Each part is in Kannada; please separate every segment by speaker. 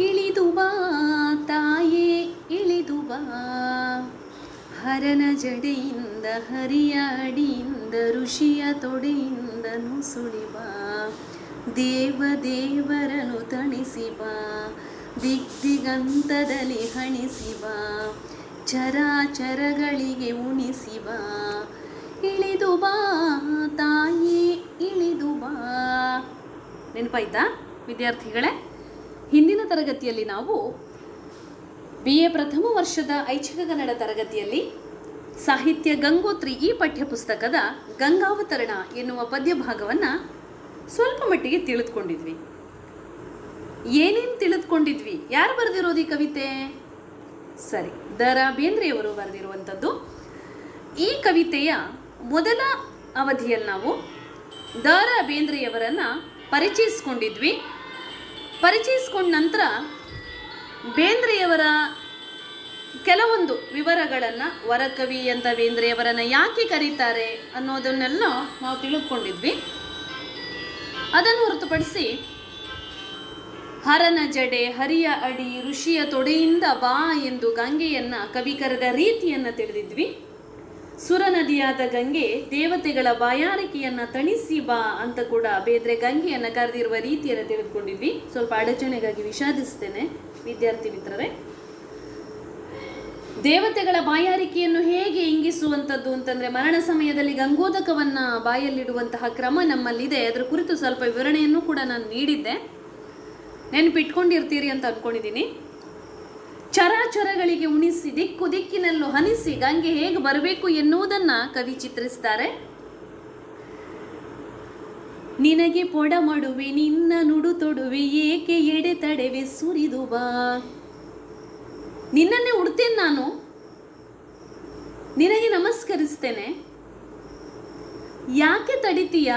Speaker 1: ಇಳಿದು ಬಾ ತಾಯೇ, ಇಳಿದು ಬಾ. ಹರನ ಜಡೆಯಿಂದ ಹರಿಯ ಅಡಿಯಿಂದ ಋಷಿಯ ತೊಡೆಯಿಂದ ನುಸುಳಿ ಬಾ. ದೇವ ದೇವರನು ತಣಿಸಿ ಬಾ. ದಿಗ್ದಿಗಂತದಲ್ಲಿ ಹಣಿಸಿ ಬಾ. ಚರಾಚರಗಳಿಗೆ ಉಣಿಸಿ ಬಾ. ಇಳಿದು ಬಾ ತಾಯಿ, ಇಳಿದು ಬಾ. ನೆನಪಾಯ್ತಾ ವಿದ್ಯಾರ್ಥಿಗಳೇ? ತರಗತಿಯಲ್ಲಿ ನಾವು ಬಿ ಎ ಪ್ರಥಮ ವರ್ಷದ ಐಚ್ಛಿಕ ಕನ್ನಡ ತರಗತಿಯಲ್ಲಿ ಸಾಹಿತ್ಯ ಗಂಗೋತ್ರಿ ಈ ಪಠ್ಯಪುಸ್ತಕದ ಗಂಗಾವತರಣ ಎನ್ನುವ ಪದ್ಯ ಭಾಗವನ್ನು ಸ್ವಲ್ಪ ಮಟ್ಟಿಗೆ ತಿಳಿದುಕೊಂಡಿದ್ವಿ. ಏನೇನು ತಿಳಿದುಕೊಂಡಿದ್ವಿ? ಯಾರು ಬರೆದಿರೋದು ಈ ಕವಿತೆ? ಸರಿ, ದ ರಾ ಬೇಂದ್ರೆಯವರು ಬರೆದಿರುವಂಥದ್ದು. ಈ ಕವಿತೆಯ ಮೊದಲ ಅವಧಿಯಲ್ಲಿ ನಾವು ದ ರಾ ಬೇಂದ್ರೆಯವರನ್ನು ಪರಿಚಯಿಸ್ಕೊಂಡಿದ್ವಿ. ಪರಿಚಯಿಸ್ಕೊಂಡ ನಂತರ ಬೇಂದ್ರೆಯವರ ಕೆಲವೊಂದು ವಿವರಗಳನ್ನು ವರಕವಿ ಅಂತ ಬೇಂದ್ರೆಯವರನ್ನು ಯಾಕೆ ಕರೀತಾರೆ ಅನ್ನೋದನ್ನೆಲ್ಲ ನಾವು ತಿಳಿದುಕೊಂಡಿದ್ವಿ ಅದನ್ನು ಹೊರತುಪಡಿಸಿ ಹರನ ಜಡೆ, ಹರಿಯ ಅಡಿ, ಋಷಿಯ ತೊಡೆಯಿಂದ ಬಾ ಎಂದು ಗಂಗೆಯನ್ನು ಕವಿ ಕರೆದ ರೀತಿಯನ್ನ ತಿಳಿದಿದ್ವಿ. ಸುರ ನದಿಯಾದ ಗಂಗೆ ದೇವತೆಗಳ ಬಾಯಾರಿಕೆಯನ್ನ ತಣಿಸಿ ಬಾ ಅಂತ ಕೂಡ ಬೇದ್ರೆ ಗಂಗೆಯನ್ನ ಕರೆದಿರುವ ರೀತಿಯನ್ನು ತಿಳಿದುಕೊಂಡಿದ್ವಿ. ಸ್ವಲ್ಪ ಅಡಚಣೆಗಾಗಿ ವಿಷಾದಿಸ್ತೇನೆ. ವಿದ್ಯಾರ್ಥಿ ಮಿತ್ರರೇ, ದೇವತೆಗಳ ಬಾಯಾರಿಕೆಯನ್ನು ಹೇಗೆ ಇಂಗಿಸುವಂಥದ್ದು ಅಂತಂದ್ರೆ ಮರಣ ಸಮಯದಲ್ಲಿ ಗಂಗೋದಕವನ್ನ ಬಾಯಲ್ಲಿಡುವಂತಹ ಕ್ರಮ ನಮ್ಮಲ್ಲಿದೆ. ಅದರ ಕುರಿತು ಸ್ವಲ್ಪ ವಿವರಣೆಯನ್ನು ಕೂಡ ನಾನು ನೀಡಿದ್ದೆ. ನೆನಪಿಟ್ಕೊಂಡಿರ್ತೀರಿ ಅಂತ ಅನ್ಕೊಂಡಿದ್ದೀನಿ. ಚರಾಚರಗಳಿಗೆ ಉಣಿಸಿ, ದಿಕ್ಕು ದಿಕ್ಕಿನಲ್ಲೂ ಹನಿಸಿ ಗಂಗೆ ಹೇಗೆ ಬರಬೇಕು ಎನ್ನುವುದನ್ನು ಕವಿ ಚಿತ್ರಿಸ್ತಾರೆ. ನಿನಗೆ ಪೊಡ ಮಾಡುವೆ, ನಿನ್ನ ನುಡು ತೊಡುವೆ, ಏಕೆ ಎಡೆ ತಡೆವೆ ಸುರಿದು ಬಾ ನಿನ್ನನ್ನೇ ಉಡ್ತೇನೆ ನಾನು. ನಿನಗೆ ನಮಸ್ಕರಿಸ್ತೇನೆ. ಯಾಕೆ ತಡಿತೀಯ?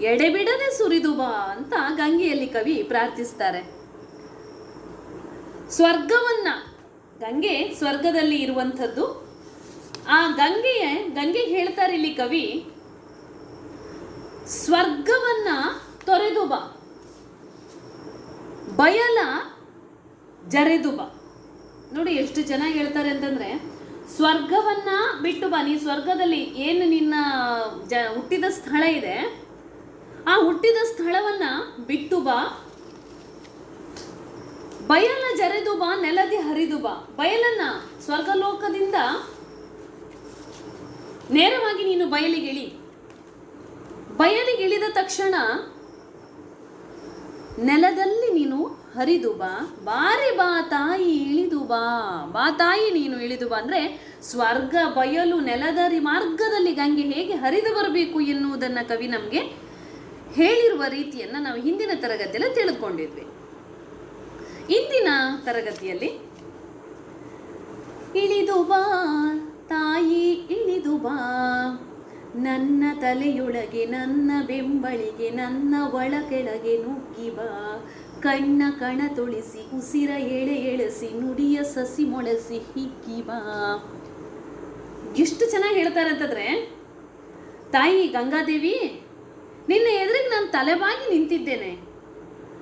Speaker 1: ಎಡೆಬಿಡದೆ ಸುರಿದು ಬಾ ಅಂತ ಗಂಗೆಯಲ್ಲಿ ಕವಿ ಪ್ರಾರ್ಥಿಸ್ತಾರೆ. ಸ್ವರ್ಗವನ್ನ, ಗಂಗೆ ಸ್ವರ್ಗದಲ್ಲಿ ಇರುವಂಥದ್ದು. ಆ ಗಂಗೆಯ, ಗಂಗೆ ಹೇಳ್ತಾರೆ ಇಲ್ಲಿ ಕವಿ, ಸ್ವರ್ಗವನ್ನ ತೊರೆದು ಬಾ ಬಯಲ ಜರೆದು ಬಾ ನೋಡಿ ಎಷ್ಟು ಚೆನ್ನಾಗಿ ಹೇಳ್ತಾರೆ ಅಂತಂದ್ರೆ, ಸ್ವರ್ಗವನ್ನ ಬಿಟ್ಟು ಬಾ ನೀ ಸ್ವರ್ಗದಲ್ಲಿ ಏನು ನಿನ್ನ ಜ, ಹುಟ್ಟಿದ ಸ್ಥಳ ಇದೆ, ಆ ಹುಟ್ಟಿದ ಸ್ಥಳವನ್ನ ಬಿಟ್ಟು ಬಾ ಬಯಲ ಜರೆದು ಬಾ, ನೆಲದಿ ಹರಿದು ಬಾ. ಬಯಲನ್ನ ಸ್ವರ್ಗಲೋಕದಿಂದ ನೇರವಾಗಿ ನೀನು ಬಯಲಿಗಿಳಿ ಬಯಲಿಗಿಳಿದ ತಕ್ಷಣ ನೆಲದಲ್ಲಿ ನೀನು ಹರಿದು ಬಾ. ಬಾರಿ ಬಾ, ತಾಯಿ ಇಳಿದು ಬಾ. ಬಾ, ತಾಯಿ ನೀನು ಇಳಿದು ಬಾ ಅಂದ್ರೆ ಸ್ವರ್ಗ, ಬಯಲು, ನೆಲದರಿ ಮಾರ್ಗದಲ್ಲಿ ಗಂಗೆ ಹೇಗೆ ಹರಿದು ಬರಬೇಕು ಎನ್ನುವುದನ್ನ ಕವಿ ನಮಗೆ ಹೇಳಿರುವ ರೀತಿಯನ್ನ ನಾವು ಹಿಂದಿನ ತರಗತಿಯಲ್ಲಿ ತಿಳಿದುಕೊಂಡಿದ್ವಿ. ಇಂದಿನ ತರಗತಿಯಲ್ಲಿ ಇಳಿದು ಬಾ, ತಾಯಿ ಇಳಿದು ಬಾ. ನನ್ನ ತಲೆಯೊಳಗೆ, ನನ್ನ ಬೆಂಬಳಿಗೆ ನನ್ನ ಒಳ ಕೆಳಗೆ ನುಗ್ಗಿ ಬಾ. ಕಣ್ಣ ಕಣ ತುಳಿಸಿ, ಉಸಿರ ಎಳೆ ಎಳೆಸಿ, ನುಡಿಯ ಸಸಿ ಮೊಳಸಿ ಹಿಕ್ಕಿ ಬಾ. ಎಷ್ಟು ಚೆನ್ನಾಗಿ ಹೇಳ್ತಾರೆ ಅಂತಂದ್ರೆ ತಾಯಿ ಗಂಗಾದೇವಿ, ನಿನ್ನ ಎದುರಿಗೆ ನಾನು ತಲೆಬಾಗಿ ನಿಂತಿದ್ದೇನೆ.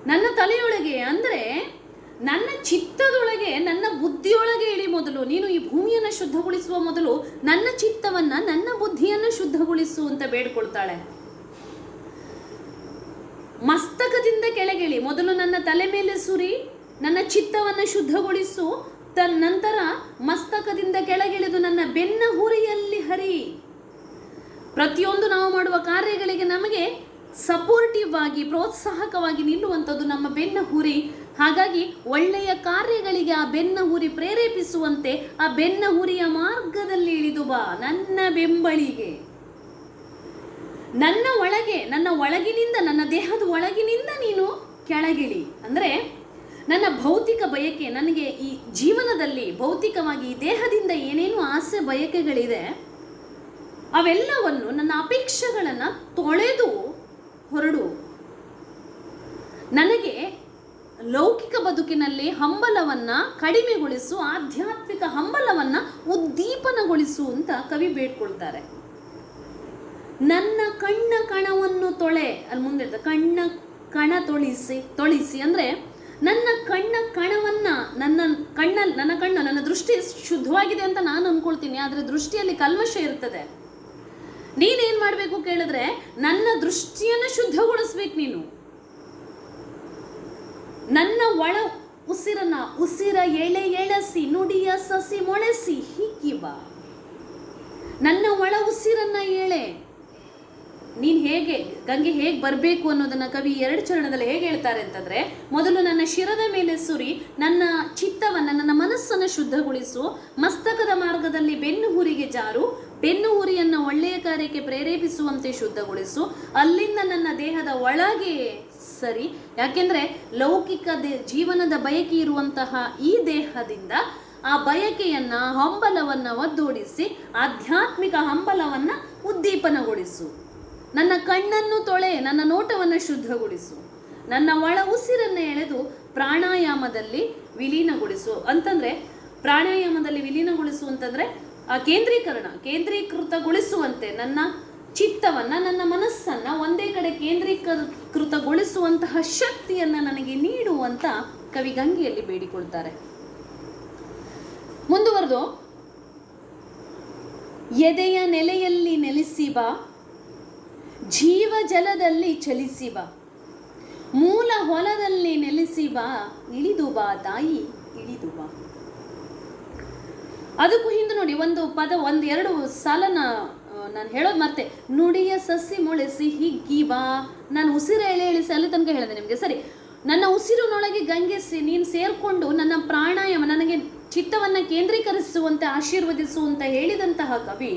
Speaker 1: ನನ್ನ ತಲೆಯೊಳಗೆ ಅಂದರೆ ನನ್ನ ಚಿತ್ತದೊಳಗೆ, ನನ್ನ ಬುದ್ಧಿಯೊಳಗೆ ಇಳಿ ಮೊದಲು. ನೀನು ಈ ಭೂಮಿಯನ್ನು ಶುದ್ಧಗೊಳಿಸುವ ಮೊದಲು ನನ್ನ ಚಿತ್ತವನ್ನ, ನನ್ನ ಬುದ್ಧಿಯನ್ನು ಶುದ್ಧಗೊಳಿಸು ಅಂತ ಬೇಡ್ಕೊಳ್ತಾಳೆ. ಮಸ್ತಕದಿಂದ ಕೆಳಗಿಳಿ. ಮೊದಲು ನನ್ನ ತಲೆ ಮೇಲೆ ಸುರಿ, ನನ್ನ ಚಿತ್ತವನ್ನು ಶುದ್ಧಗೊಳಿಸು ತ ನಂತರ ಮಸ್ತಕದಿಂದ ಕೆಳಗಿಳಿದು ನನ್ನ ಬೆನ್ನ ಹುರಿಯಲ್ಲಿ ಹರಿ. ಪ್ರತಿಯೊಂದು ನಾವು ಮಾಡುವ ಕಾರ್ಯಗಳಿಗೆ ನಮಗೆ ಸಪೋರ್ಟಿವ್ ಆಗಿ, ಪ್ರೋತ್ಸಾಹಕವಾಗಿ ನಿಲ್ಲುವಂಥದ್ದು ನಮ್ಮ ಬೆನ್ನ ಹುರಿ. ಹಾಗಾಗಿ ಒಳ್ಳೆಯ ಕಾರ್ಯಗಳಿಗೆ ಆ ಬೆನ್ನ ಹುರಿ ಪ್ರೇರೇಪಿಸುವಂತೆ ಆ ಬೆನ್ನ ಹುರಿಯ ಮಾರ್ಗದಲ್ಲಿ ಇಳಿದು ಬಾ, ನನ್ನ ಬೆಂಬಳಿಗೆ ನನ್ನ ಒಳಗೆ, ನನ್ನ ಒಳಗಿನಿಂದ, ನನ್ನ ದೇಹದ ಒಳಗಿನಿಂದ ನೀನು ಕೆಳಗಿಳಿ. ಅಂದರೆ ನನ್ನ ಭೌತಿಕ ಬಯಕೆ, ನನಗೆ ಈ ಜೀವನದಲ್ಲಿ ಭೌತಿಕವಾಗಿ ಈ ದೇಹದಿಂದ ಏನೇನು ಆಸೆ ಬಯಕೆಗಳಿದೆ, ಅವೆಲ್ಲವನ್ನು ನನ್ನ ಅಪೇಕ್ಷೆಗಳನ್ನು ತೊಳೆದು ಹೊರಡು. ನನಗೆ ಲೌಕಿಕ ಬದುಕಿನಲ್ಲಿ ಹಂಬಲವನ್ನ ಕಡಿಮೆಗೊಳಿಸು, ಆಧ್ಯಾತ್ಮಿಕ ಹಂಬಲವನ್ನ ಉದ್ದೀಪನಗೊಳಿಸು ಅಂತ ಕವಿ ಬೇಡ್ಕೊಳ್ತಾರೆ. ನನ್ನ ಕಣ್ಣ ಕಣವನ್ನು ತೊಳೆ, ಅಲ್ಲಿ ಮುಂದೆ ಕಣ್ಣ ಕಣ ತೊಳಿಸಿ ತೊಳಿಸಿ ಅಂದ್ರೆ ನನ್ನ ಕಣ್ಣ ಕಣವನ್ನ, ನನ್ನ ಕಣ್ಣಲ್ಲಿ ನನ್ನ ಕಣ್ಣು, ನನ್ನ ದೃಷ್ಟಿ ಶುದ್ಧವಾಗಿದೆ ಅಂತ ನಾನು ಅಂದ್ಕೊಳ್ತೀನಿ ಆದರೆ ದೃಷ್ಟಿಯಲ್ಲಿ ಕಲ್ಮಶ ಇರ್ತದೆ. ನೀನೇನ್ ಮಾಡಬೇಕು ಕೇಳಿದ್ರೆ ನನ್ನ ದೃಷ್ಟಿಯನ್ನು ಶುದ್ಧಗೊಳಿಸ್ಬೇಕು ನೀನು. ನನ್ನ ಒಳ ಉಸಿರನ್ನ ಉಸಿರ ಎಳೆ ಎಳಸಿ, ನುಡಿಯ ಸಸಿ ಮೊಳೆಸಿ ಹೀಗಿ ಬಾ. ನನ್ನ ಒಳ ಉಸಿರನ್ನ ಎಳೆ. ನೀನ್ ಹೇಗೆ, ಗಂಗೆ ಹೇಗೆ ಬರಬೇಕು ಅನ್ನೋದನ್ನ ಕವಿ ಎರಡು ಚರಣದಲ್ಲಿ ಹೇಗೆ ಹೇಳ್ತಾರೆ ಅಂತಂದ್ರೆ, ಮೊದಲು ನನ್ನ ಶಿರದ ಮೇಲೆ ಸುರಿ, ನನ್ನ ಚಿತ್ತವನ್ನ, ನನ್ನ ಮನಸ್ಸನ್ನು ಶುದ್ಧಗೊಳಿಸು, ಮಸ್ತಕದ ಮಾರ್ಗದಲ್ಲಿ ಬೆನ್ನು ಹುರಿಗೆ ಜಾರು ಬೆನ್ನು ಉರಿಯನ್ನು ಒಳ್ಳೆಯ ಕಾರ್ಯಕ್ಕೆ ಪ್ರೇರೇಪಿಸುವಂತೆ ಶುದ್ಧಗೊಳಿಸು. ಅಲ್ಲಿಂದ ನನ್ನ ದೇಹದ ಒಳಗೆ ಸರಿ. ಯಾಕೆಂದರೆ ಲೌಕಿಕ ದೇ- ಜೀವನದ ಬಯಕೆ ಇರುವಂತಹ ಈ ದೇಹದಿಂದ ಆ ಬಯಕೆಯನ್ನು, ಹಂಬಲವನ್ನ ಒದ್ದೋಡಿಸಿ, ಆಧ್ಯಾತ್ಮಿಕ ಹಂಬಲವನ್ನ ಉದ್ದೀಪನಗೊಳಿಸು. ನನ್ನ ಕಣ್ಣನ್ನು ತೊಳೆ, ನನ್ನ ನೋಟವನ್ನು ಶುದ್ಧಗೊಳಿಸು. ನನ್ನ ಒಳ ಉಸಿರನ್ನು ಎಳೆದು ಪ್ರಾಣಾಯಾಮದಲ್ಲಿ ವಿಲೀನಗೊಳಿಸು. ಅಂತಂದ್ರೆ, ಪ್ರಾಣಾಯಾಮದಲ್ಲಿ ವಿಲೀನಗೊಳಿಸು ಅಂತಂದ್ರೆ ಕೇಂದ್ರೀಕರಣ, ಕೇಂದ್ರೀಕೃತಗೊಳಿಸುವಂತೆ ನನ್ನ ಚಿತ್ತವನ್ನ, ನನ್ನ ಮನಸ್ಸನ್ನ ಒಂದೇ ಕಡೆ ಕೇಂದ್ರೀಕೃತಗೊಳಿಸುವಂತಹ ಶಕ್ತಿಯನ್ನ ನನಗೆ ನೀಡುವಂತ ಕವಿ ಗಂಗೆಯಲ್ಲಿ ಬೇಡಿಕೊಳ್ತಾರೆ. ಮುಂದುವರೆದು, ಎದೆಯ ನೆಲೆಯಲ್ಲಿ ನೆಲೆಸಿ ಬಾ, ಜೀವ ಜಲದಲ್ಲಿ ಚಲಿಸಿ ಬಾ, ಮೂಲ ಹೊಲದಲ್ಲಿ ನೆಲೆಸಿ ಬಾ, ಇಳಿದು ಬಾ, ತಾಯಿ, ಇಳಿದು ಬಾ. ಅದಕ್ಕೂ ಹಿಂದೆ ನೋಡಿ, ಒಂದು ಪದ, ಒಂದು ಎರಡು ಸಾಲನ ನಾನು ಹೇಳೋದು ಮತ್ತೆ ನುಡಿಯ ಸಸಿ ಮೊಳೆಸಿ ಬಾ ನಾನು ಉಸಿರ ಎಳೆ ಇಳಿಸಿ ಅಲ್ಲಿ ತನಕ ಹೇಳಿದೆ ನಿಮಗೆ. ಸರಿ, ನನ್ನ ಉಸಿರಿನೊಳಗೆ ಗಂಗೆ ನೀನು ಸೇರ್ಕೊಂಡು ನನ್ನ ಪ್ರಾಣಾಯಾಮ, ನನಗೆ ಚಿತ್ತವನ್ನು ಕೇಂದ್ರೀಕರಿಸುವಂತೆ, ಆಶೀರ್ವದಿಸುವಂತ ಹೇಳಿದಂತಹ ಕವಿ,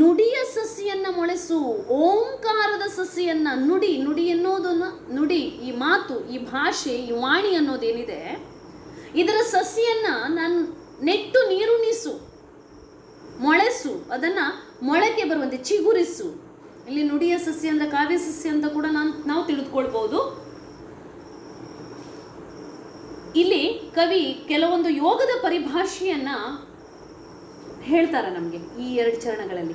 Speaker 1: ನುಡಿಯ ಸಸಿಯನ್ನ ಮೊಳೆಸು, ಓಂಕಾರದ ಸಸಿಯನ್ನ ನುಡಿ ನುಡಿ ಎನ್ನುವುದನ್ನು ನುಡಿ ಈ ಮಾತು, ಈ ಭಾಷೆ, ಈ ವಾಣಿ ಅನ್ನೋದೇನಿದೆ, ಇದರ ಸಸಿಯನ್ನ ನಾನು ನೆಟ್ಟು ನೀರುಣಿಸು ಮೊಳೆಸು ಅದನ್ನ ಮೊಳಕೆ ಬರುವಂತೆ ಚಿಗುರಿಸು. ಇಲ್ಲಿ ನುಡಿಯ ಸಸ್ಯ ಅಂದ್ರೆ ಕಾವ್ಯ ಸಸ್ಯ ಅಂತ ಕೂಡ ನಾನು, ನಾವು ತಿಳಿದುಕೊಳ್ಬಹುದು ಇಲ್ಲಿ ಕವಿ ಕೆಲವೊಂದು ಯೋಗದ ಪರಿಭಾಷೆಯನ್ನ ಹೇಳ್ತಾರೆ ನಮಗೆ ಈ ಎರಡು ಚರಣಗಳಲ್ಲಿ.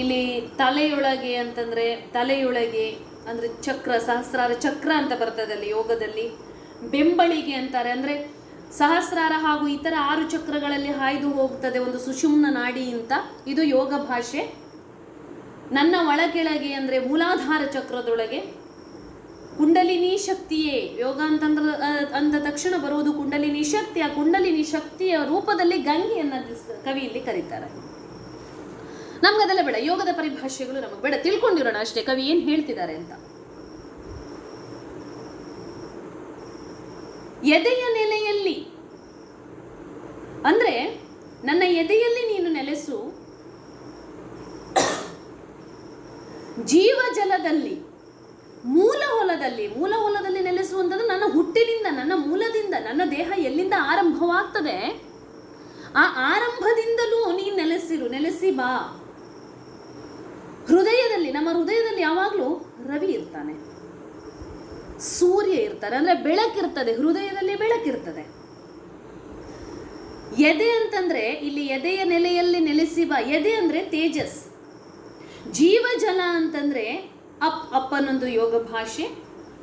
Speaker 1: ಇಲ್ಲಿ ತಲೆಯೊಳಗೆ ಅಂತಂದ್ರೆ, ತಲೆಯೊಳಗೆ ಅಂದ್ರೆ ಚಕ್ರ, ಸಹಸ್ರಾರ ಚಕ್ರ ಅಂತ ಬರ್ತದೆ ಅಲ್ಲಿ ಯೋಗದಲ್ಲಿ. ಬೆಂಬಳಿಗೆ ಅಂತಾರೆ ಅಂದ್ರೆ ಸಹಸ್ರಾರ ಹಾಗೂ ಇತರ ಆರು ಚಕ್ರಗಳಲ್ಲಿ ಹಾಯ್ದು ಹೋಗ್ತದೆ ಒಂದು ಸುಷುಮ್ನ ನಾಡಿ ಅಂತ ಇದು ಯೋಗ ಭಾಷೆ. ನನ್ನ ಒಳಗೆಳಗೆ ಅಂದ್ರೆ ಮೂಲಾಧಾರ ಚಕ್ರದೊಳಗೆ ಕುಂಡಲಿನಿ ಶಕ್ತಿಯೇ. ಯೋಗ ಅಂತಂದ್ರ ಅಂದ ತಕ್ಷಣ ಬರುವುದು ಕುಂಡಲಿನಿ ಶಕ್ತಿ. ಆ ಕುಂಡಲಿನಿ ಶಕ್ತಿಯ ರೂಪದಲ್ಲಿ ಗಂಗೆಯನ್ನ ಕವಿಯಲ್ಲಿ ಕರೀತಾರೆ. ನಮ್ಗೆ ಅದೆಲ್ಲ ಬೇಡ. ಯೋಗದ ಪರಿಭಾಷೆಗಳು ನಮಗೆ ಬೇಡ. ತಿಳ್ಕೊಂಡಿರೋಣ ಅಷ್ಟೇ. ಕವಿ ಏನು ಹೇಳ್ತಿದ್ದಾರೆ ಅಂತ. ಎದೆಯ ನೆಲೆಯಲ್ಲಿ. ಅಂದ್ರೆ ನನ್ನ ಎದೆಯಲ್ಲಿ ನೀನು ನೆಲೆಸು. ಜೀವ ಜಲದಲ್ಲಿ ಮೂಲ ಹೊಲದಲ್ಲಿ ಮೂಲ ಹೊಲದಲ್ಲಿ ನೆಲೆಸುವಂಥದ್ದು ನನ್ನ ಹುಟ್ಟಿನಿಂದ, ನನ್ನ ಮೂಲದಿಂದ, ನನ್ನ ದೇಹ ಎಲ್ಲಿಂದ ಆರಂಭವಾಗ್ತದೆ? ಆ ಆರಂಭದಿಂದಲೂ ನೀನು ನೆಲೆಸಿರು, ನೆಲೆಸಿ ಬಾ. ಹೃದಯದಲ್ಲಿ, ನಮ್ಮ ಹೃದಯದಲ್ಲಿ ಯಾವಾಗಲೂ ರವಿ ಇರ್ತಾನೆ. ಸೂರ್ಯ ಇರ್ತಾರೆ, ಅಂದ್ರೆ ಬೆಳಕಿರ್ತದೆ, ಹೃದಯದಲ್ಲಿ ಬೆಳಕಿರ್ತದೆ. ಎದೆ ಅಂತಂದ್ರೆ ಇಲ್ಲಿ ಎದೆಯ ನೆಲೆಯಲ್ಲಿ ನೆಲೆಸಿವ ಎದೆ ಅಂದ್ರೆ ತೇಜಸ್. ಜೀವಜಲ ಅಂತಂದ್ರೆ ಅಪ್, ಅಪ್ಪನೊಂದು ಯೋಗ ಭಾಷೆ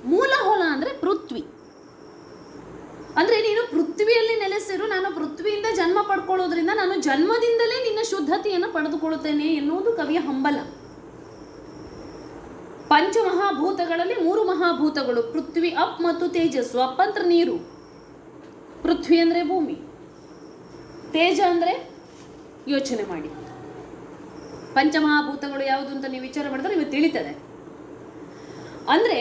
Speaker 1: ಮೂಲ ಹೊಲ ಅಂದ್ರೆ ಪೃಥ್ವಿ. ಅಂದ್ರೆ ನೀನು ಪೃಥ್ವಿಯಲ್ಲಿ ನೆಲೆಸಿರು, ನಾನು ಪೃಥ್ವಿಯಿಂದ ಜನ್ಮ ಪಡ್ಕೊಳ್ಳೋದ್ರಿಂದ ನಾನು ಜನ್ಮದಿಂದಲೇ ನಿನ್ನ ಶುದ್ಧತೆಯನ್ನು ಪಡೆದುಕೊಳ್ಳುತ್ತೇನೆ ಎನ್ನುವುದು ಕವಿಯ ಹಂಬಲ. ಪಂಚಮಹಾಭೂತಗಳಲ್ಲಿ ಮೂರು ಮಹಾಭೂತಗಳು, ಪೃಥ್ವಿ ಅಪ್ ಮತ್ತು ತೇಜಸ್ಸು ಅಪ್ ಅಂದ್ರೆ ನೀರು. ಪೃಥ್ವಿ ಅಂದರೆ ಭೂಮಿ, ತೇಜ ಅಂದರೆ ಯೋಚನೆ ಮಾಡಿ. ಪಂಚಮಹಾಭೂತಗಳು ಯಾವುದು ಅಂತ ನೀವು ವಿಚಾರ ಮಾಡಿದ್ರೆ ನಿಮಗೆ ತಿಳಿತದೆ. ಅಂದ್ರೆ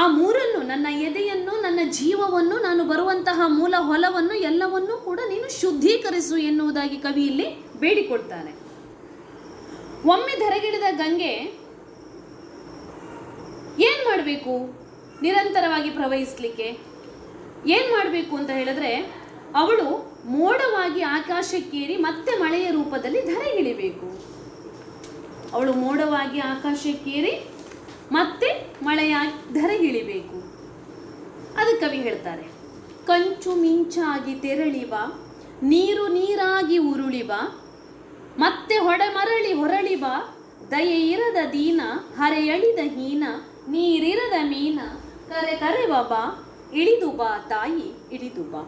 Speaker 1: ಆ ಮೂರನ್ನು, ನನ್ನ ಎದೆಯನ್ನು, ನನ್ನ ಜೀವವನ್ನು, ನಾನು ಬರುವಂತಹ ಮೂಲ ಹೊಲವನ್ನು, ಎಲ್ಲವನ್ನೂ ಕೂಡ ನೀನು ಶುದ್ಧೀಕರಿಸು ಎನ್ನುವುದಾಗಿ ಕವಿ ಇಲ್ಲಿ ಬೇಡಿಕೊಡ್ತಾನೆ. ಒಮ್ಮೆ ಧರೆಗಿಳಿದ ಗಂಗೆ ಏನ್ ಮಾಡಬೇಕು? ನಿರಂತರವಾಗಿ ಪ್ರವಹಿಸಲಿಕ್ಕೆ ಏನು ಮಾಡಬೇಕು ಅಂತ ಹೇಳಿದ್ರೆ, ಅವಳು ಮೋಡವಾಗಿ ಆಕಾಶಕ್ಕೇರಿ ಮತ್ತೆ ಮಳೆಯ ರೂಪದಲ್ಲಿ ಧರೆಗಿಳಿಬೇಕು ಅವಳು ಮೋಡವಾಗಿ ಆಕಾಶಕ್ಕೇರಿ ಮತ್ತೆ ಮಳೆಯ ಧರೆಗಿಳಿಬೇಕು ಅದು ಕವಿ ಹೇಳ್ತಾರೆ. ಕಂಚು ಮಿಂಚಾಗಿ ತೆರಳಿವ, ನೀರು ನೀರಾಗಿ ಉರುಳಿವ, ಮತ್ತೆ ಹೊಡೆ ಮರಳಿ ಹೊರಳಿವ, ದಯೆ ಇರದ ದೀನ, ಹರೆಯಳಿದ ಹೀನ ನೀರಿರದ ಮೀನ, ಕರೆ ಕರೆ ಬಾಬಾ ಇಳಿದು ಬಾ, ತಾಯಿ, ಇಳಿದು ಬಾ.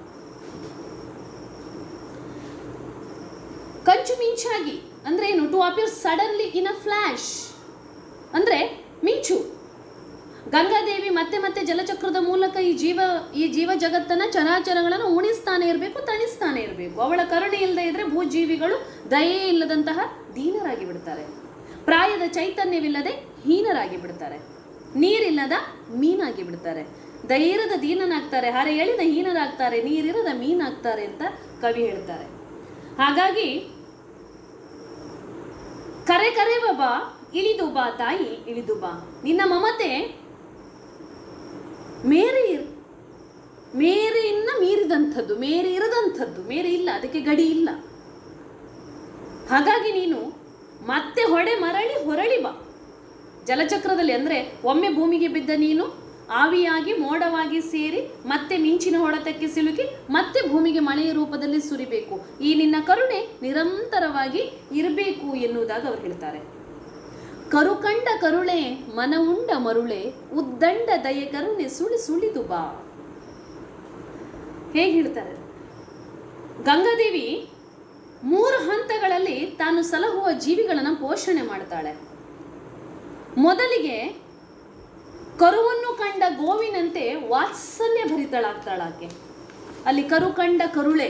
Speaker 1: ಕಂಚು ಮಿಂಚಾಗಿ, ಅಂದ್ರೆ ಏನು to appear suddenly in a flash ಅಂದ್ರೆ ಮಿಂಚು. ಗಂಗಾದೇವಿ ಮತ್ತೆ ಮತ್ತೆ ಜಲಚಕ್ರದ ಮೂಲಕ ಈ ಜೀವ ಈ ಜೀವ ಜಗತ್ತನ್ನ ಚರಾಚರಗಳನ್ನು ಉಣಿಸ್ತಾನೆ ಇರಬೇಕು, ತಣಿಸ್ತಾನೆ ಇರಬೇಕು. ಅವಳ ಕರುಣೆ ಇಲ್ಲದೆ ಇದ್ರೆ ಭೂಜೀವಿಗಳು ದಯೆ ಇಲ್ಲದಂತಹ ದೀನರಾಗಿ ಬಿಡ್ತಾರೆ. ಪ್ರಾಯದ ಚೈತನ್ಯವಿಲ್ಲದೆ ಹೀನರಾಗಿ ಬಿಡ್ತಾರೆ. ನೀರಿಲ್ಲದ ಮೀನಾಗಿ ಬಿಡ್ತಾರೆ. ಧೈರ್ಯದ ದೀನನಾಗ್ತಾರೆ. ಹರೆ ಎಳಿದ ಹೀನರಾಗ್ತಾರೆ. ನೀರಿರದ ಮೀನಾಗ್ತಾರೆ ಅಂತ ಕವಿ ಹೇಳ್ತಾರೆ. ಹಾಗಾಗಿ ಕರೆ ಕರೆ ಬಾಬಾ ಇಳಿದು ಬಾ ತಾಯಿ, ಇಳಿದು ಬಾ. ನಿನ್ನ ಮಮತೆ ಮೇರೆ ಮೇರಿಯನ್ನ ಮೀರಿದಂಥದ್ದು, ಮೇರಿ ಇರದಂಥದ್ದು, ಮೇರಿ ಇಲ್ಲ, ಅದಕ್ಕೆ ಗಡಿ ಇಲ್ಲ. ಹಾಗಾಗಿ ನೀನು ಮತ್ತೆ ಹೊಡೆ ಮರಳಿ ಹೊರಳಿ ಬಾ. ಜಲಚಕ್ರದಲ್ಲಿ ಅಂದರೆ ಒಮ್ಮೆ ಭೂಮಿಗೆ ಬಿದ್ದ ನೀನು ಆವಿಯಾಗಿ ಮೋಡವಾಗಿ ಸೇರಿ ಮತ್ತೆ ಮಿಂಚಿನ ಹೊಡೆತಕ್ಕೆ ಸಿಲುಕಿ ಮತ್ತೆ ಭೂಮಿಗೆ ಮಳೆಯ ರೂಪದಲ್ಲಿ ಸುರಿಬೇಕು. ಈ ನಿನ್ನ ಕರುಣೆ ನಿರಂತರವಾಗಿ ಇರಬೇಕು ಎನ್ನುವುದಾಗಿ ಅವರು ಹೇಳ್ತಾರೆ. ಕರುಕಂಡ ಕರುಳೆ ಮನವುಂಡ ಮರುಳೆ, ಉದ್ದಂಡ ದಯೆ ಕರುಣೆ ಸುಳಿ ಸುಳಿದು ಬಾ. ಹೇಗೆ ಹೇಳ್ತಾರೆ? ಗಂಗಾದೇವಿ ಮೂರು ಹಂತಗಳಲ್ಲಿ ತಾನು ಸಲಹುವ ಜೀವಿಗಳನ್ನು ಪೋಷಣೆ ಮಾಡ್ತಾಳೆ. ಮೊದಲಿಗೆ ಕರುವನ್ನು ಕಂಡ ಗೋವಿನಂತೆ ವಾತ್ಸಲ್ಯ ಭರಿತಳಾಗ್ತಾಳಾಕೆ ಅಲ್ಲಿ ಕರು ಕಂಡ ಕರುಳೆ,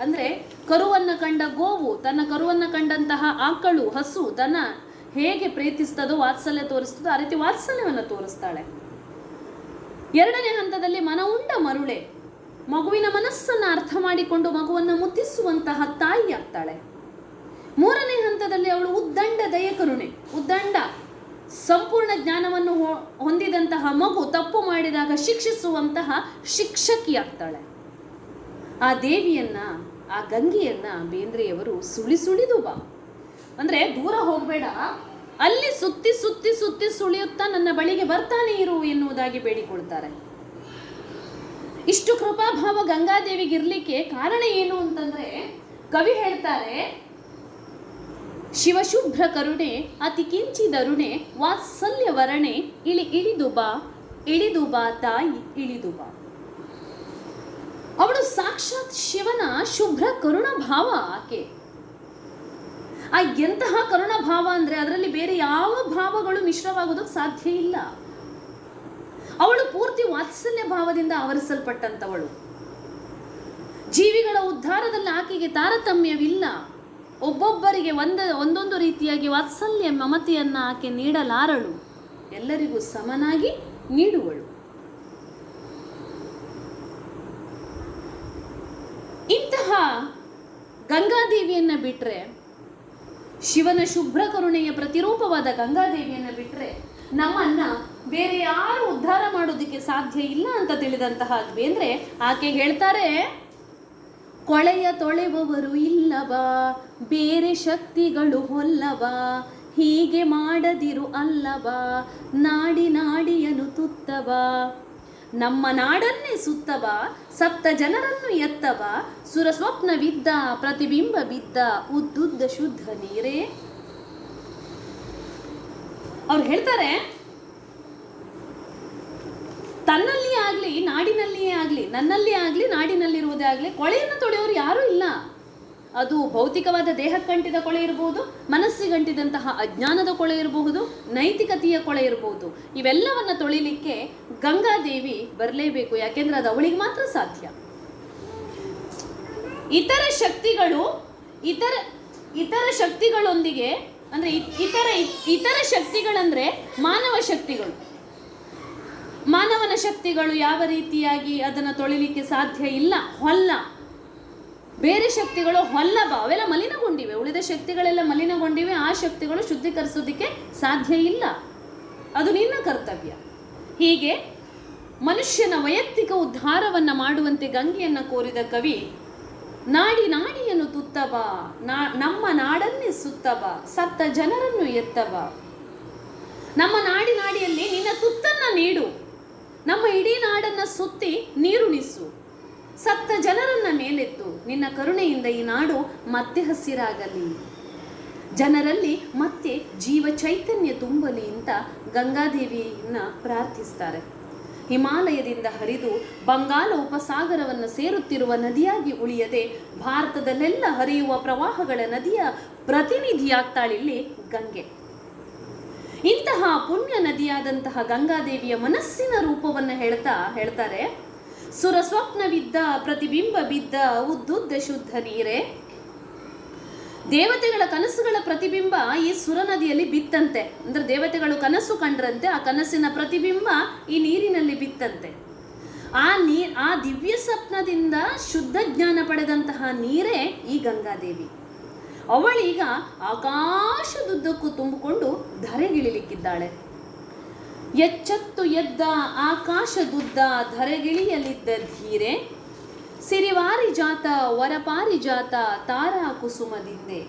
Speaker 1: ಅಂದರೆ ಕರುವನ್ನು ಕಂಡ ಗೋವು, ತನ್ನ ಕರುವನ್ನು ಕಂಡಂತಹ ಆಕಳು, ಹಸು, ದನ ಹೇಗೆ ಪ್ರೀತಿಸ್ತದೋ, ವಾತ್ಸಲ್ಯ ತೋರಿಸ್ತದೋ, ಆ ರೀತಿ ವಾತ್ಸಲ್ಯವನ್ನು ತೋರಿಸ್ತಾಳೆ. ಎರಡನೇ ಹಂತದಲ್ಲಿ ಮನವುಂಡ ಮರುಳೆ, ಮಗುವಿನ ಮನಸ್ಸನ್ನು ಅರ್ಥ ಮಾಡಿಕೊಂಡು ಮಗುವನ್ನು ಮುತ್ತಿಸುವಂತಹ ತಾಯಿ ಆಗ್ತಾಳೆ ಮೂರನೇ ಹಂತದಲ್ಲಿ ಅವಳು ಉದ್ದಂಡ ದಯಕರುಣೆ, ಉದ್ದಂಡ. ಸಂಪೂರ್ಣ ಜ್ಞಾನವನ್ನು ಹೊಂದಿದಂತಹ ಮಗು ತಪ್ಪು ಮಾಡಿದಾಗ ಶಿಕ್ಷಿಸುವಂತಹ ಶಿಕ್ಷಕಿಯಾಗ್ತಾಳೆ. ಆ ದೇವಿಯನ್ನ, ಆ ಗಂಗೆಯನ್ನ ಬೇಂದ್ರೆಯವರು ಸುಳಿ ಸುಳಿದು ಬಾ. ಅಂದ್ರೆ ದೂರ ಹೋಗಬೇಡ. ಅಲ್ಲಿ ಸುತ್ತಿ ಸುತ್ತಿ ಸುತ್ತಿ ಸುಳಿಯುತ್ತಾ ನನ್ನ ಬಳಿಗೆ ಬರ್ತಾನೆ ಇರು ಎನ್ನುವುದಾಗಿ ಬೇಡಿಕೊಳ್ತಾರೆ. ಇಷ್ಟು ಕೃಪಾಭಾವ ಗಂಗಾದೇವಿಗಿರ್ಲಿಕ್ಕೆ ಕಾರಣ ಏನು ಅಂತಂದ್ರೆ, ಕವಿ ಹೇಳ್ತಾರೆ ಶಿವಶುಭ್ರ ಕರುಣೆ, ಅತಿ ವಾತ್ಸಲ್ಯ ವರಣೆ, ಇಳಿ ಇಳಿದು ಬಾ ಇಳಿದು ಬಾ ತಾಯಿ, ಇಳಿದು ಬಾ. ಅವಳು ಸಾಕ್ಷಾತ್ ಶಿವನ ಶುಭ್ರ ಕರುಣ ಭಾವ ಆಕೆ. ಆ ಎಂತಹ ಕರುಣ ಭಾವ ಅಂದ್ರೆ ಅದರಲ್ಲಿ ಬೇರೆ ಯಾವ ಭಾವಗಳು ಮಿಶ್ರವಾಗೋದಕ್ಕೆ ಸಾಧ್ಯ ಇಲ್ಲ. ಅವಳು ಪೂರ್ತಿ ವಾತ್ಸಲ್ಯ ಭಾವದಿಂದ ಆವರಿಸಲ್ಪಟ್ಟಂತವಳು. ಜೀವಿಗಳ ಉದ್ಧಾರದಲ್ಲಿ ಆಕೆಗೆ ತಾರತಮ್ಯವಿಲ್ಲ. ಒಬ್ಬೊಬ್ಬರಿಗೆ ಒಂದ, ಒಂದೊಂದು ರೀತಿಯಾಗಿ ವಾತ್ಸಲ್ಯ ಮಮತೆಯನ್ನು ಆಕೆ ನೀಡಲಾರಳು. ಎಲ್ಲರಿಗೂ ಸಮನಾಗಿ ನೀಡುವಳು. ಇಂತಹ ಗಂಗಾದೇವಿಯನ್ನು ಬಿಟ್ಟರೆ ಶಿವನ ಶುಭ್ರ ಕರುಣೆಯ ಪ್ರತಿರೂಪವಾದ ಗಂಗಾದೇವಿಯನ್ನು ಬಿಟ್ಟರೆ ನಮ್ಮನ್ನ ಬೇರೆ ಯಾರು ಉದ್ಧಾರ ಮಾಡೋದಕ್ಕೆ ಸಾಧ್ಯ ಇಲ್ಲ ಅಂತ ತಿಳಿದಂತಹ ಬೇಂದ್ರೆ ಆಕೆ ಹೇಳ್ತಾರೆ ಕೊಳೆಯ ತೊಳೆವವರು ಇಲ್ಲವಾ? ಬೇರೆ ಶಕ್ತಿಗಳು ಹೊಲ್ಲವಾ? ಹೀಗೆ ಮಾಡದಿರು ಅಲ್ಲವಾ? ನಾಡಿ ನಾಡಿಯನು ತುತ್ತವಾ? ನಮ್ಮ ನಾಡನ್ನೇ ಸುತ್ತವ? ಸಪ್ತ ಜನರನ್ನು ಎತ್ತವ? ಸುರ ಸ್ವಪ್ನವಿದ್ದ ಪ್ರತಿಬಿಂಬ ಬಿದ್ದ ಉದ್ದುದ್ದ ಶುದ್ಧ ನೀರೇ? ಅವ್ರು ಹೇಳ್ತಾರೆ ತನ್ನಲ್ಲಿಯೇ ಆಗಲಿ, ನಾಡಿನಲ್ಲಿಯೇ ಆಗಲಿ ನನ್ನಲ್ಲಿ ಆಗಲಿ, ನಾಡಿನಲ್ಲಿರುವುದೇ ಆಗಲಿ, ಕೊಳೆಯನ್ನು ತೊಳೆಯೋರು ಯಾರೂ ಇಲ್ಲ. ಅದು ಭೌತಿಕವಾದ ದೇಹಕ್ಕಂಟಿದ ಕೊಳೆ ಇರಬಹುದು ಮನಸ್ಸಿಗಂಟಿದಂತಹ ಅಜ್ಞಾನದ ಕೊಳೆ ಇರಬಹುದು, ನೈತಿಕತೆಯ ಕೊಳೆ ಇರಬಹುದು ಇವೆಲ್ಲವನ್ನು ತೊಳಿಲಿಕ್ಕೆ ಗಂಗಾದೇವಿ ಬರಲೇಬೇಕು, ಯಾಕೆಂದ್ರೆ ಅದು ಅವಳಿಗೆ ಮಾತ್ರ ಸಾಧ್ಯ. ಇತರ ಶಕ್ತಿಗಳು, ಇತರ ಇತರ ಶಕ್ತಿಗಳೊಂದಿಗೆ, ಅಂದ್ರೆ ಇತರ ಇತರ ಶಕ್ತಿಗಳಂದ್ರೆ ಮಾನವ ಶಕ್ತಿಗಳು. ಮಾನವನ ಶಕ್ತಿಗಳು ಯಾವ ರೀತಿಯಾಗಿ ಅದನ್ನು ತೊಳಿಲಿಕ್ಕೆ ಸಾಧ್ಯ ಇಲ್ಲ? ಹೊಲ್ಲ. ಬೇರೆ ಶಕ್ತಿಗಳು ಹೊಲ್ಲಬ ಅವೆಲ್ಲ ಮಲಿನಗೊಂಡಿವೆ. ಉಳಿದ ಶಕ್ತಿಗಳೆಲ್ಲ ಮಲಿನಗೊಂಡಿವೆ. ಆ ಶಕ್ತಿಗಳು ಶುದ್ಧೀಕರಿಸೋದಕ್ಕೆ ಸಾಧ್ಯ ಇಲ್ಲ. ಅದು ನಿನ್ನ ಕರ್ತವ್ಯ. ಹೀಗೆ ಮನುಷ್ಯನ ವೈಯಕ್ತಿಕ ಉದ್ಧಾರವನ್ನು ಮಾಡುವಂತೆ ಗಂಗೆಯನ್ನು ಕೋರಿದ ಕವಿ, ನಾಡಿ ನಾಡಿಯನ್ನು ತುತ್ತಬ ನಾ, ನಮ್ಮ ನಾಡನ್ನೇ ಸುತ್ತಬ ಸತ್ತ ಜನರನ್ನು ಎತ್ತಬ ನಮ್ಮ ನಾಡಿ ನಾಡಿಯಲ್ಲಿ ನಿನ್ನ ತುತ್ತನ್ನು ನೀಡು. ನಮ್ಮ ಇಡೀ ನಾಡನ್ನ ಸುತ್ತಿ ನೀರುಣಿಸು ಸತ್ತ ಜನರನ್ನ ಮೇಲೆತ್ತು. ನಿನ್ನ ಕರುಣೆಯಿಂದ ಈ ನಾಡು ಮತ್ತೆ ಹಸಿರಾಗಲಿ. ಜನರಲ್ಲಿ ಮತ್ತೆ ಜೀವ ಚೈತನ್ಯ ತುಂಬಲಿ ಅಂತ ಗಂಗಾದೇವಿಯನ್ನ ಪ್ರಾರ್ಥಿಸ್ತಾರೆ. ಹಿಮಾಲಯದಿಂದ ಹರಿದು ಬಂಗಾಳ ಉಪಸಾಗರವನ್ನು ಸೇರುತ್ತಿರುವ ನದಿಯಾಗಿ ಉಳಿಯದೆ ಭಾರತದಲ್ಲೆಲ್ಲ ಹರಿಯುವ ಪ್ರವಾಹಗಳ ನದಿಯ ಪ್ರತಿನಿಧಿಯಾಗ್ತಾಳಿಲ್ಲಿ ಗಂಗೆ. ಇಂತಹ ಪುಣ್ಯ ನದಿಯಾದಂತಹ ಗಂಗಾದೇವಿಯ ಮನಸ್ಸಿನ ರೂಪವನ್ನು ಹೇಳ್ತಾ ಹೇಳ್ತಾರೆ. ಸುರ ಸ್ವಪ್ನವಿದ್ದ ಪ್ರತಿಬಿಂಬ ಬಿದ್ದ ಉದ್ದುದ್ದ ಶುದ್ಧ ನೀರೇ. ದೇವತೆಗಳ ಕನಸುಗಳ ಪ್ರತಿಬಿಂಬ ಈ ಸುರ ನದಿಯಲ್ಲಿ ಬಿತ್ತಂತೆ. ಅಂದ್ರೆ ದೇವತೆಗಳು ಕನಸು ಕಂಡ್ರಂತೆ, ಆ ಕನಸಿನ ಪ್ರತಿಬಿಂಬ ಈ ನೀರಿನಲ್ಲಿ ಬಿತ್ತಂತೆ. ಆ ನೀರ್ ಆ ದಿವ್ಯ ಸ್ವಪ್ನದಿಂದ ಶುದ್ಧ ಜ್ಞಾನ ಪಡೆದಂತಹ ನೀರೇ ಈ ಗಂಗಾದೇವಿ. ಅವಳೀಗ ಆಕಾಶದುದ್ದಕ್ಕೂ ತುಂಬಿಕೊಂಡು ಧರೆಗಿಳಿಲಿಕ್ಕಿದ್ದಾಳೆ. ಎಚ್ಚತ್ತು ಎದ್ದ ಆಕಾಶದುದ್ದ ಧರೆಗಿಳಿಯಲಿದ್ದ ಧೀರೆ, ಸಿರಿವಾರಿ ಜಾತ, ವರಪಾರಿ ಜಾತ, ತಾರಾ ಕುಸುಮದಿದ್ದೆ.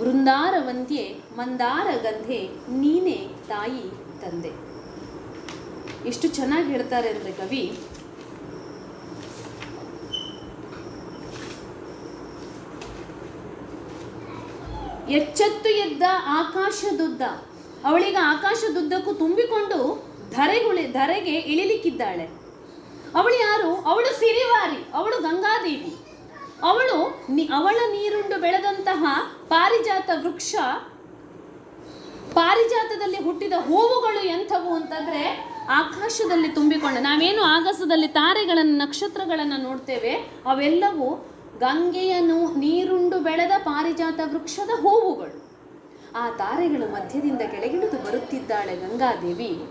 Speaker 1: ವೃಂದಾರವಂತ್ಯೆ ಮಂದಾರ ಗಂಧೆ ನೀನೇ ತಾಯಿ ತಂದೆ. ಎಷ್ಟು ಚೆನ್ನಾಗಿ ಹೇಳ್ತಾರೆ ಅಂದರೆ ಕವಿ ಎಚ್ಚತ್ತು ಎದ್ದ ಆಕಾಶದುದ್ದ. ಅವಳಿಗೆ ಆಕಾಶದುದ್ದಕ್ಕೂ ತುಂಬಿಕೊಂಡು ಧರೆಗುಳಿ ಧರೆಗೆ ಇಳಿಲಿಕ್ಕಿದ್ದಾಳೆ. ಅವಳು ಯಾರು? ಅವಳು ಸಿರಿವಾರಿ, ಅವಳು ಗಂಗಾದೇವಿ. ಅವಳು ಅವಳ ನೀರುಂಡು ಬೆಳೆದಂತಹ ಪಾರಿಜಾತ ವೃಕ್ಷ. ಪಾರಿಜಾತದಲ್ಲಿ ಹುಟ್ಟಿದ ಹೂವುಗಳು ಎಂಥವು ಅಂತಂದ್ರೆ ಆಕಾಶದಲ್ಲಿ ತುಂಬಿಕೊಂಡು, ನಾವೇನು ಆಗಸದಲ್ಲಿ ತಾರೆಗಳನ್ನು, ನಕ್ಷತ್ರಗಳನ್ನು ನೋಡ್ತೇವೆ, ಅವೆಲ್ಲವೂ ಗಂಗೆಯ ನೂ- ನೀರುಂಡು ಬೆಳೆದ ಪಾರಿಜಾತ ವೃಕ್ಷದ ಹೂವುಗಳು. ಆ ತಾರೆಗಳ ಮಧ್ಯದಿಂದ ಕೆಳಗಿಳಿದು ಬರುತ್ತಿದ್ದಾಳೆ ಗಂಗಾದೇವಿ.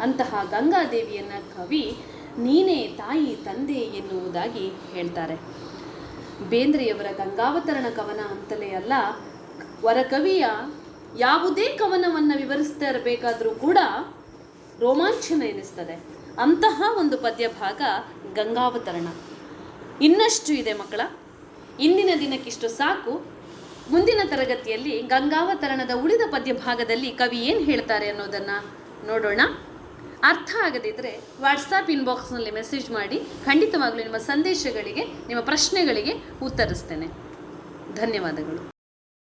Speaker 1: ಅಂತಹ ಗಂಗಾದೇವಿಯನ್ನ ಕವಿ ನೀನೇ ತಾಯಿ, ತಂದೆ ಎನ್ನುವುದಾಗಿ ಹೇಳ್ತಾರೆ. ಬೇಂದ್ರೆಯವರ ಗಂಗಾವತರಣ ಕವನ ಅಂತಲೇ ಅಲ್ಲ, ವರಕವಿಯ ಯಾವುದೇ ಕವನವನ್ನು ವಿವರಿಸ್ತಾ ಇರಬೇಕಾದರೂ ಕೂಡ ರೋಮಾಂಚನ ಎನಿಸ್ತದೆ. ಅಂತಹ ಒಂದು ಪದ್ಯ ಭಾಗ ಗಂಗಾವತರಣ. ಇನ್ನಷ್ಟು ಇದೆ ಮಕ್ಕಳ. ಇಂದಿನ ದಿನಕ್ಕಿಷ್ಟು ಸಾಕು. ಮುಂದಿನ ತರಗತಿಯಲ್ಲಿ ಗಂಗಾವತರಣದ ಉಳಿದ ಪದ್ಯ ಭಾಗದಲ್ಲಿ ಕವಿ ಏನು ಹೇಳ್ತಾರೆ ಅನ್ನೋದನ್ನು ನೋಡೋಣ. ಅರ್ಥ ಆಗದಿದ್ದರೆ ವಾಟ್ಸಾಪ್ ಇನ್ಬಾಕ್ಸ್ನಲ್ಲಿ ಮೆಸೇಜ್ ಮಾಡಿ ಖಂಡಿತವಾಗಲೂ ನಿಮ್ಮ ಸಂದೇಶಗಳಿಗೆ, ನಿಮ್ಮ ಪ್ರಶ್ನೆಗಳಿಗೆ ಉತ್ತರಿಸ್ತೇನೆ. ಧನ್ಯವಾದಗಳು.